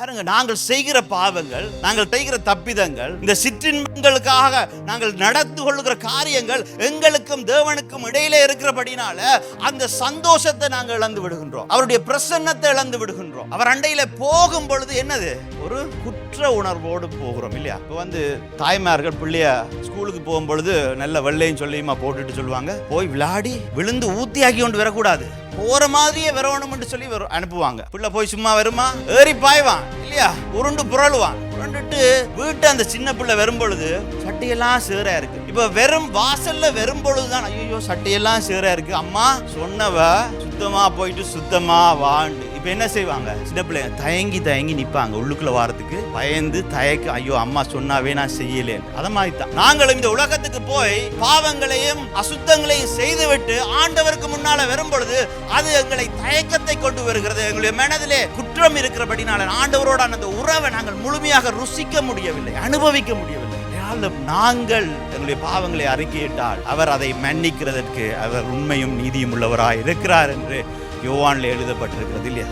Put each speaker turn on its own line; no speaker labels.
பாருங்க நாங்கள் செய்கிற பாவங்கள் நாங்கள் செய்கிற தப்பிதங்கள் இந்த சிற்றின்பங்களுக்காக நாங்கள் நடந்து கொள்ளுகிற காரியங்கள் எங்களுக்கும் தேவனுக்கும் இடையிலே இருக்கிறபடினால அந்த சந்தோஷத்தை நாங்கள் இழந்து விடுகின்றோம். அவருடைய பிரசன்னத்தை இழந்து விடுகின்றோம். அவர் அண்டையில போகும் பொழுது என்னது? ஒரு குற்ற உணர்வோடு போகிறோம் இல்லையா? இப்போ வந்து தாய்மார்கள் பிள்ளைய ஸ்கூலுக்கு போகும் பொழுது நல்ல வெள்ளையும் சொல்லியுமா போட்டுட்டு சொல்லுவாங்க போய் விளையாடி விழுந்து ஊத்தியாக்கி கொண்டு வரக்கூடாது. போற மாதிரியே வரணும்னு சொல்லி வரும் அனுப்புவாங்க. பிள்ளை போய் சும்மா வருமா? ஏறி பாய்வான் இல்லையா? உருண்டு புரளுவான். உருண்டுட்டு வீட்டு அந்த சின்ன பிள்ளை வரும் பொழுது சட்டையெல்லாம் சீரா இருக்கு. இப்ப வெறும் வாசல்ல வரும் பொழுதுதான் ஐயோ சட்டையெல்லாம் சீரா இருக்கு. அம்மா சொன்னவ சுத்தமா போயிட்டு சுத்தமா வாண்டு. இப்போ என்ன செய்வாங்க? சின்ன பிள்ளைங்க தயங்கி தயங்கி நிற்பாங்க உள்ளுக்குள்ள வாரத்துக்கு. பயந்து தயக்க ஐயோ அம்மா சொன்னாவே நான் செய்யலேன். அதை மாதிரி தான் நாங்களும் இந்த உலகத்துக்கு போய் பாவங்களையும் அசுத்தங்களையும் செய்துவிட்டு ஆண்டவருக்கு முன்னால வரும் பொழுது அது எங்களை தயக்கத்தை கொண்டு வருகிறது. எங்களுடைய மனதிலே குற்றம் இருக்கிறபடினால ஆண்டவரோடான அந்த உறவை நாங்கள் முழுமையாக ருசிக்க முடியவில்லை அனுபவிக்க முடியவில்லை. ஆனாலும் நாங்கள் எங்களுடைய பாவங்களை அறிக்கையிட்டால் அவர் அதை மன்னிக்கிறதற்கு அவர் உண்மையும் நீதியும் உள்ளவராய் இருக்கிறார் என்று யோவானில் எழுதப்பட்டிருக்கிறது இல்லையா?